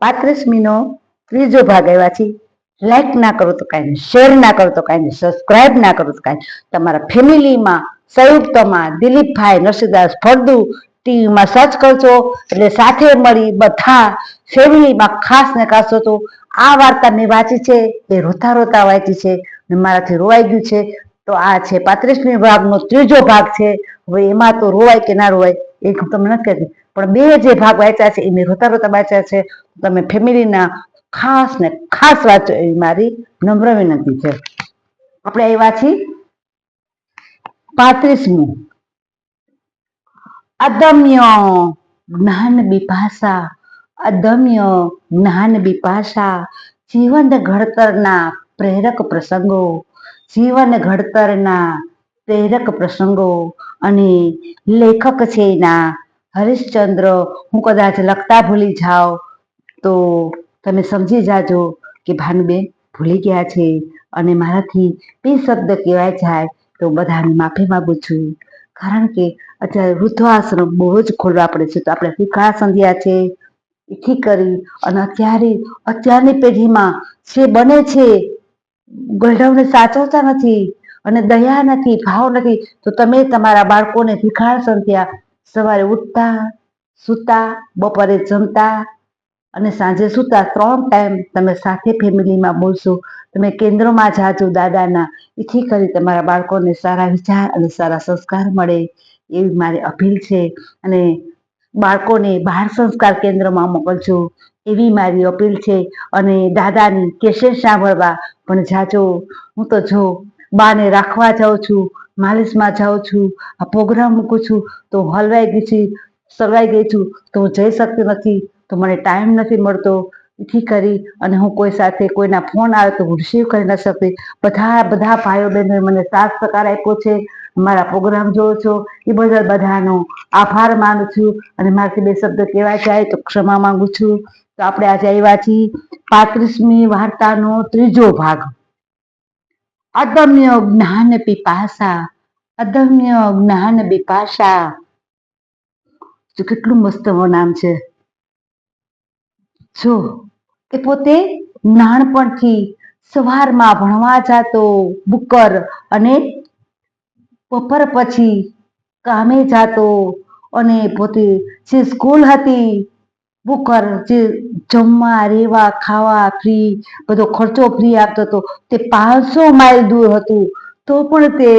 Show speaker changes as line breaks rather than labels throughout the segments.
પાંત્રીસમીનો ત્રીજો ભાગ આવ્યા છે. લાઈક ના કરો તો કાંઈ નહીં. શેર ના કરો તો કાંઈ નહીં. સબસ્ક્રાઈબ ના કરો તો કાંઈ તમારા ફેમિલીમાં સંયુક્તમાં, દિલીપભાઈ, નરસિંહદાસ, ફળદુ ટીવીમાં સર્ચ કરજો. એટલે સાથે મળી બધા ફેમિલીમાં ખાસ ને ખાસ તો આ વાર્તા મેં વાંચી છે. એ રોતા રોતા વાંચી છે. મારાથી રોવાઈ ગયું છે. તો આ છે પાંત્રીસમી ભાગનો ત્રીજો ભાગ છે. હવે એમાં તો રોવાય કે ના રોવાય, એ હું તમને નથી કહેતી. પણ બે જે ભાગ વાંચ્યા છે એ મેં રોતા રોતા વાંચ્યા છે. તમે ફેમિલીના ખાસ ને ખાસ વાંચો એવી મારી નમ્ર વિનંતી છે. આપણે આવ્યા છીએ પાંત્રીસમું. અદમ્ય જ્ઞાન બિપાસા અદમ્ય જ્ઞાન બિપાસા જીવન ઘડતરના પ્રેરક પ્રસંગો જીવન ઘડતરના પ્રેરક પ્રસંગો અને લેખક છે એના હરીશચંદ્ર, હું કદાચ લખતા ભૂલી જાઉં, તો તમે સમજી જાજો કે ભાનુબેન ભૂલી ગયા છે અને મારાથી બે શબ્દ કહેવાય જાય તો બધાની માફી માગું છું. કારણ કે અત્યારે વૃદ્ધાશ્રમ બહુ જ ખોલવા પડે છે. તો આપણે શીખા સંધ્યા છે? એથી કરી અને અત્યારે, અત્યારની પેઢીમાં જે બને છે, ગઢવને સાચવતા નથી અને દયા નથી, ભાવ નથી. તો તમે તમારા બાળકોને ભિખાર સંધ્યા સવારે ઉઠતા, સૂતા, બપોરે જમતા અને સાંજે સૂતા ત્રણ ટાઈમ તમે સાથે ફેમિલીમાં બોલશો. તમે કેન્દ્રમાં જાજો દાદાના. એથી કરી તમારા બાળકોને સારા વિચાર અને સારા સંસ્કાર મળે એવી મારી અપીલ છે. અને બાળકોને બહાર સંસ્કાર કેન્દ્રમાં મોકલજો એવી મારી અપીલ છે. અને દાદાની કેસેટ સાંભળવા પણ જાજો. હું તો જો બાને રાખવા જાઉં છું માલિશમાં જાઉં છું, આ પ્રોગ્રામ મૂકું છું, તો હું હલવાઈ ગઈ છું સરવાઈ ગઈ છું, તો હું જઈ શકતી નથી, તો મને ટાઈમ નથી મળતો. એથી કરી અને હું કોઈ સાથે કોઈના ફોન આવે તો હું રિસીવ કરી ન શકતી. બધા બધા ભાઈઓ બહેનોએ મને સાથ સહકાર આપ્યો છે. મારા પ્રોગ્રામ જોવો છો, એ બદલ બધાનો આભાર માનું છું અને મારાથી બે શબ્દ કહેવાય જાય તો ક્ષમા માંગુ છું. તો આપણે આજે આવ્યા છીએ પાંત્રીસમી વાર્તાનો ત્રીજો ભાગ. અદમ્ય જ્ઞાન પીપાસા અદમ્ય જ્ઞાન બિપાશા. જો કેટલું મસ્ત નામ છે. જો એ પોતે નાનપણથી સવારમાં ભણવા જાતો બુકર અને બપોર પછી કામે જાતો અને પોતે જે સ્કૂલ હતી, બુકર જે જમવા રહેવા ખાવા ફ્રી બધો ખર્ચો ફ્રી આપતો હતો, તે પાંચસો માઇલ દૂર હતું. તો પણ તે,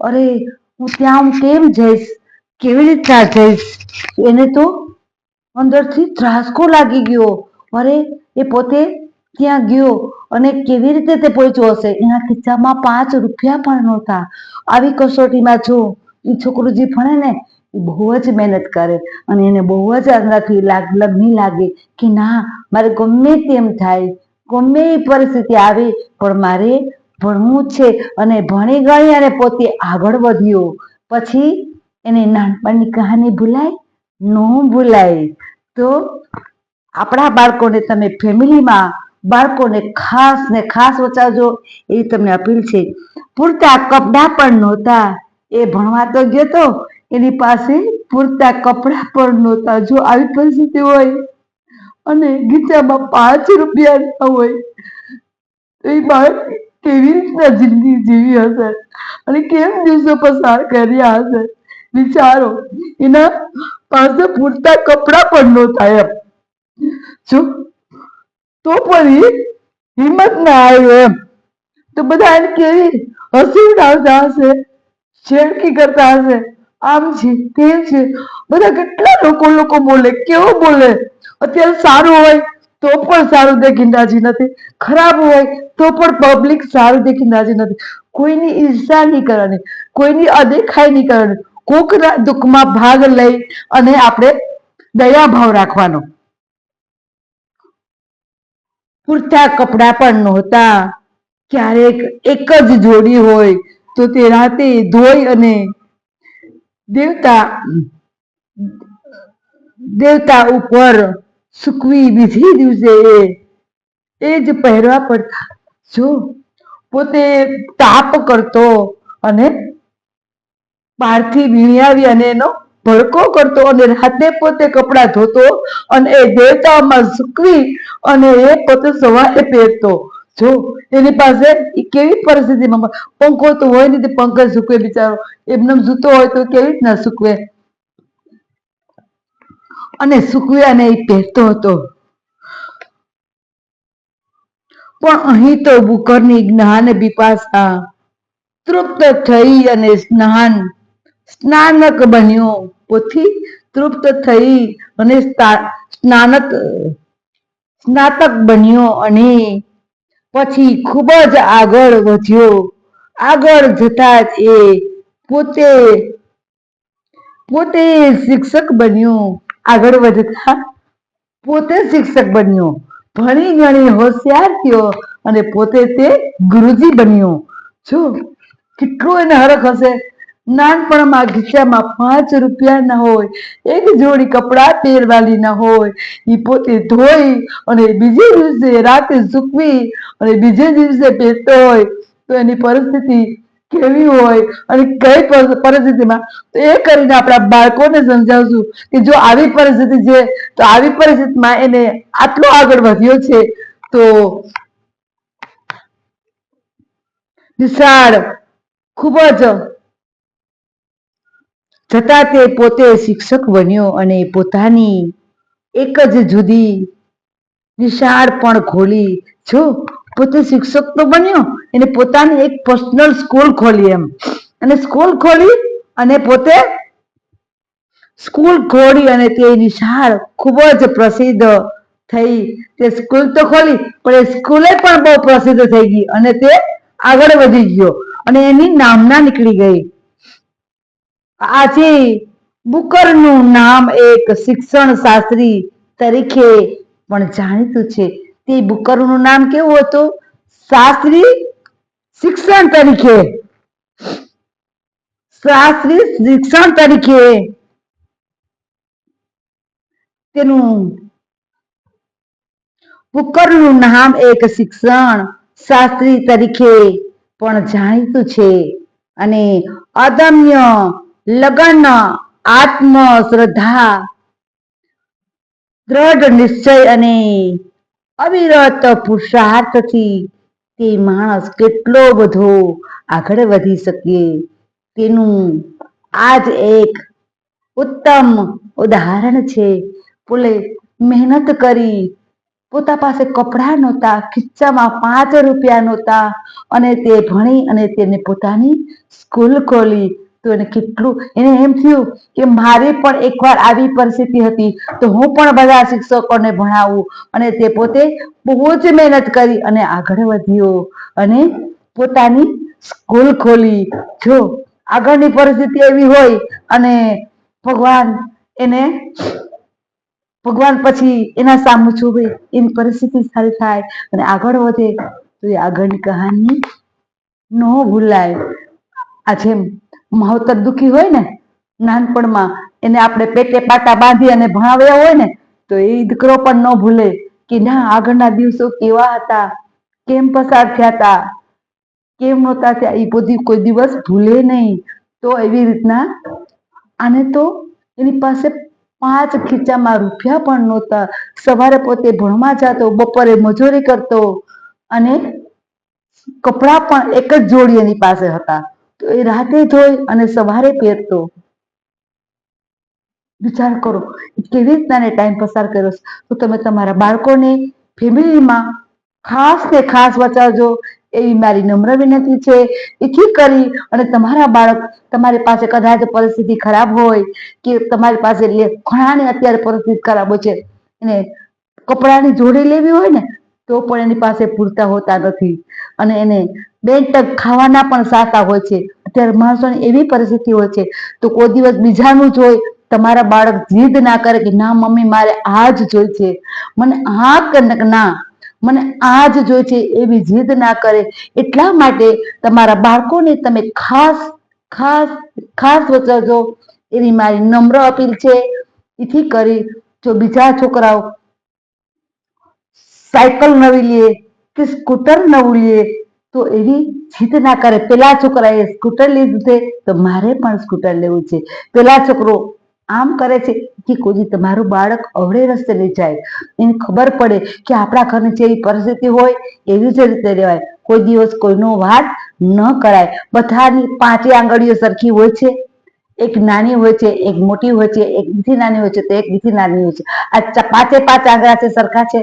અરે, હું ત્યાં કેમ જઈશ? કેવી રીતના જઈશ? એને તો અંદરથી ત્રાસકો લાગી ગયો. અરે, એ પોતે ત્યાં ગયો? અને કેવી રીતે તે પહોંચ્યો હશે? એના ખિસ્સામાં પાંચ રૂપિયા પણ નહોતા. આવી કસોટીમાં જો એ છોકરો જે ભણે ને એ બહુ જ મહેનત કરે અને એને બહુ જ અંદરથી લાગ, લગ્ની લાગે કે ના, મારે ગમે તેમ થાય. ગમે એ પરિસ્થિતિ આવે, પણ મારે ભણવું છે અને ભણી ગણી અને પોતે આગળ વધ્યો. પછી એને નાનપણની કહાની ભૂલાય, ન ભૂલાય. તો આપણા બાળકોને તમે ફેમિલીમાં બાળકોને ખાસ ને ખાસ વચાવજો, એવી તમને અપીલ છે. પૂરતા કપડાં પણ નહોતા. એ ભણવા તો ગયો તો, એની પાસે પૂરતા કપડાં પણ નહોતા. જો આવી પરિસ્થિતિ હોય અને ગીતામાં પાંચ રૂપિયા હોય, તો એ બાળક કેવી રીતના જિંદગી જીવી હશે. અને કેમ દિવસો પસાર કર્યા હશે? વિચારો, એના પાસે પૂરતા કપડા પણ નહોતા એમ. જો, તો પણ હિંમત ના આવ્યો એમ. તો બધા એને કેવી હસી ઉડાવતા હશે, છેડકી કરતા હશે. આમ છે, તેમ છે. બધા કેટલા લોકો લોકો બોલે, કેવો બોલે? અત્યારે સારું હોય તો પણ સારું રાજી નથી. ખરાબ હોય તો પણ પબ્લિક સારું દેખીને રાજી નથી. કોઈની ઈર્ષા નહીં કરવાની, કોઈની અદેખાઈ નહીં કરવાની. કોકના દુઃખમાં ભાગ લઈ અને આપણે દયા ભાવ રાખવાનો. પૂરતા કપડાં પણ નહોતા. ક્યારેક એક જ જોડી હોય તો તે રાતે ધોઈ અને દેવતા દેવતા ઉપર સૂકવી બીજી દિવસે. એ જ પહેરવા પડતા જો પોતે તાપ કરતો અને બહારથી વીણી આવી અને એનો ભડકો કરતો અને રાતે પોતે કપડાં ધોતો અને એ દેવતામાં સૂકવી અને એ પોતે સવારે પહેરતો. જો એની પાસે એ કેવી પરિસ્થિતિમાં પંખો તો હોય નહીં પંખે સૂકવે બિચારો. એમને જૂતો હોય તો કેવી રીતના સૂકવે? અને સૂકવે એ પહેરતો હતો. પણ અહીં તો બુકરની જ્ઞાન બિપાસા તૃપ્ત થઈ અને સ્નાન, સ્નાનક બન્યો. પોથી તૃપ્ત થઈ અને સ્નાનક, સ્નાતક બન્યો અને પછી ખૂબ જ આગળ વધ્યો. આગળ જતા એ પોતે પોતે શિક્ષક બન્યો. આગળ વધતા પોતે શિક્ષક બન્યો. ભણી ગણી હોશિયાર થયો અને પોતે તે ગુરુજી બન્યો. જો કેટલું એને હરખ હશે? નાનપણમાં ખીચામાં પાંચ રૂપિયા ના હોય, એક જોડી કપડાં પહેરવાની ના હોય એ પોતે ધોઈ અને બીજે દિવસે રાતે સૂકવી અને બીજે દિવસે પહેરતો હોય, તો એની પરિસ્થિતિ કેવી હોય અને કઈ પરિસ્થિતિમાં? તો એ કરીને આપણા બાળકોને સમજાવશું કે જો આવી પરિસ્થિતિ છે, તો આવી પરિસ્થિતિમાં એને આટલો આગળ વધ્યો છે, તો નિશાળ ખૂબ જ જતા તે પોતે શિક્ષક બન્યો અને પોતાની એક જ જુદી નિશાળ પણ ખોલી. જો પોતે શિક્ષક તો બન્યો, એને પોતાની એક પર્સનલ સ્કૂલ ખોલી એમ. અને સ્કૂલ ખોલી અને પોતે સ્કૂલ ખોલી અને તે નિશાળ ખૂબ જ પ્રસિદ્ધ થઈ. તે સ્કૂલ તો ખોલી, પણ એ સ્કૂલે પણ બહુ પ્રસિદ્ધ થઈ ગઈ અને તે આગળ વધી ગયો અને એની નામના નીકળી ગઈ. આજે બુકરનું નામ એક શિક્ષણ શાસ્ત્રી તરીકે પણ જાણીતું છે. તે બુકરનું નામ કેવું હતું? શાસ્ત્રી શિક્ષણ તરીકે. શાસ્ત્રી શિક્ષણ તરીકે. તેનું બુકરનું નામ એક શિક્ષણ શાસ્ત્રી તરીકે પણ જાણીતું છે. અને અદમ્ય લગન આત્મ શ્રદ્ધા દ્રઢ નિશ્ચય અને અવિરત પુરુષાર્થથી તે માણસ કેટલો બધો આગળ વધી શકે. તેનું આજ એક ઉત્તમ ઉદાહરણ છે. પોલે મહેનત કરી પોતા પાસે કપડાં નહોતા, ખિસ્સામાં પાંચ રૂપિયા નહોતા અને તે ભણી અને તેને પોતાની સ્કૂલ ખોલી. તો એને કેટલું, એને એમ થયું કે મારી પણ એકવાર આવી પરિસ્થિતિ હતી તો હું પણ બધા શિક્ષકોને ભણાવું. અને તે પોતે બહુ જ મહેનત કરી અને આગળ વધ્યો. અને પોતાની સ્કૂલ ખોલી. જો આગળની પરિસ્થિતિ એવી હોય અને ભગવાન એને, ભગવાન પછી એના સામું જોવે એની પરિસ્થિતિ સારી થાય અને આગળ વધે, તો એ આગળની કહાની ન ભૂલાય. આ જેમ માવતર દુખી હોય ને, નાનપણમાં એને આપણે પેટે પાટા બાંધી અને ભણાવ્યા હોય ને, તો એ દીકરો પણ ન ભૂલે કે ના, આગળના દિવસો કેવા હતા, કેમ પસાર થયા હતા, કેમ નહોતા થયા, એ બધી કોઈ દિવસ ભૂલે નહીં. તો એવી રીતના આને તો એની પાસે પાંચ ખીચામાં રૂપિયા પણ નહોતા. સવારે પોતે ભણવા જતો, બપોરે મજૂરી કરતો અને કપડાં પણ એક જ જોડી એની પાસે હતા. તો એ રાતે ધોઈ અને સવારે પહેરતો. વિચાર કરો કેવી રીતના ટાઈમ પસાર કર્યો તો તમે તમારા બાળકોને ફેમિલીમાં ખાસ ને ખાસ બચાવજો. એવી મારી નમ્ર વિનંતી છે. એથી કરી અને તમારા બાળક તમારી પાસે કદાચ પરિસ્થિતિ ખરાબ હોય કે તમારી પાસે ઘણાને અત્યારે પરિસ્થિતિ ખરાબ હોય છે. એને કપડાની જોડી લેવી હોય ને, તો પણ એની પાસે પૂરતા હોતા નથી. અને એને બે ટક ખાવાના પણ સાતા હોય છે. અત્યારે માણસોની એવી પરિસ્થિતિ હોય છે. તો કોઈ દિવસ બીજાનું જોઈ તમારા બાળક જીદ ના કરે કે ના મમ્મી મારે આ જ જોઈ છે. મને આ કનક ના, મને આ જ જોઈ છે, એવી જીદ ના કરે. એટલા માટે તમારા બાળકોને તમે ખાસ ખાસ ખાસ વચાવજો એની મારી નમ્ર અપીલ છે. એથી કરી જો બીજા છોકરાઓ સાયકલ નવી લે કે સ્કૂટર નવું લે તો એવી જીદ ના કરે. પેલા છોકરાએ સ્કૂટર લીધું છે તો મારે પણ સ્કૂટર લેવું છે. પેલા છોકરો આમ કરે છે કે કોઈ તમારું બાળક અવળે રસ્તે લઈ જાય. એને ખબર પડે કે આપણા ઘરની જેવી પરિસ્થિતિ હોય, એવી જ રીતે રહેવાય. કોઈ દિવસ કોઈનો વાત ન કરાય. બધાની પાંચે આંગળીઓ સરખી હોય છે. એક નાની હોય છે, એક મોટી હોય છે, એક બીજી નાની હોય છે, તો એક બીજી નાની હોય છે. આ પાંચે પાંચ આંગળા છે, સરખા છે?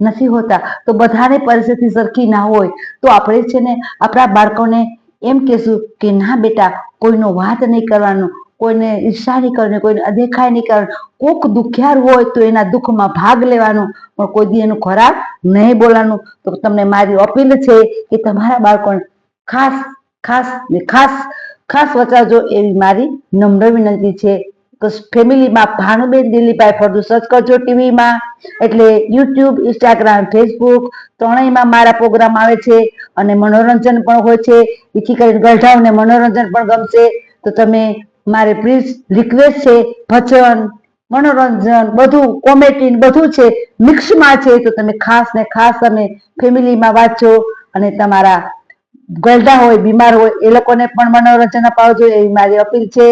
નથી હોતા. તો બધાને પરિસ્થિતિ સરખી ના હોય, તો આપણે છે ને આપણા બાળકોને એમ કહેશું કે ના બેટા, કોઈનો વાત નહીં કરવાનો, કોઈને ઈર્ષા નહીં કરવાની, કોઈને અદેખાય નહીં કરવાનું. કોક દુખિયાર હોય તો એના દુઃખમાં ભાગ લેવાનો, પણ કોઈ દી એનું ખરાબ નહીં બોલવાનું તો તમને મારી અપીલ છે કે તમારા બાળકોને ખાસ ખાસ ને ખાસ ખાસ વચાવજો એવી મારી નમ્ર વિનંતી છે. ફેમિલીમાં ભાનુબેન દિલીપભાઈ ફળદુ સર્ચ કરજો ટીવીમાં. એટલે યુટ્યુબ, ઇન્સ્ટાગ્રામ, ફેસબુક ત્રણેયમાં મારા પ્રોગ્રામ આવે છે અને મનોરંજન પણ હોય છે. એથી કરીને ગઢાવને મનોરંજન પણ ગમશે. તો તમે મારે પ્લીઝ રિક્વેસ્ટ છે ભજન, મનોરંજન બધું કોમેડી બધું છે મિક્સમાં છે. તો તમે ખાસ ને ખાસ તમે ફેમિલીમાં વાંચો અને તમારા ગરડા હોય, બીમાર હોય, એ લોકોને પણ મનોરંજન અપાવજો એવી મારી અપીલ છે.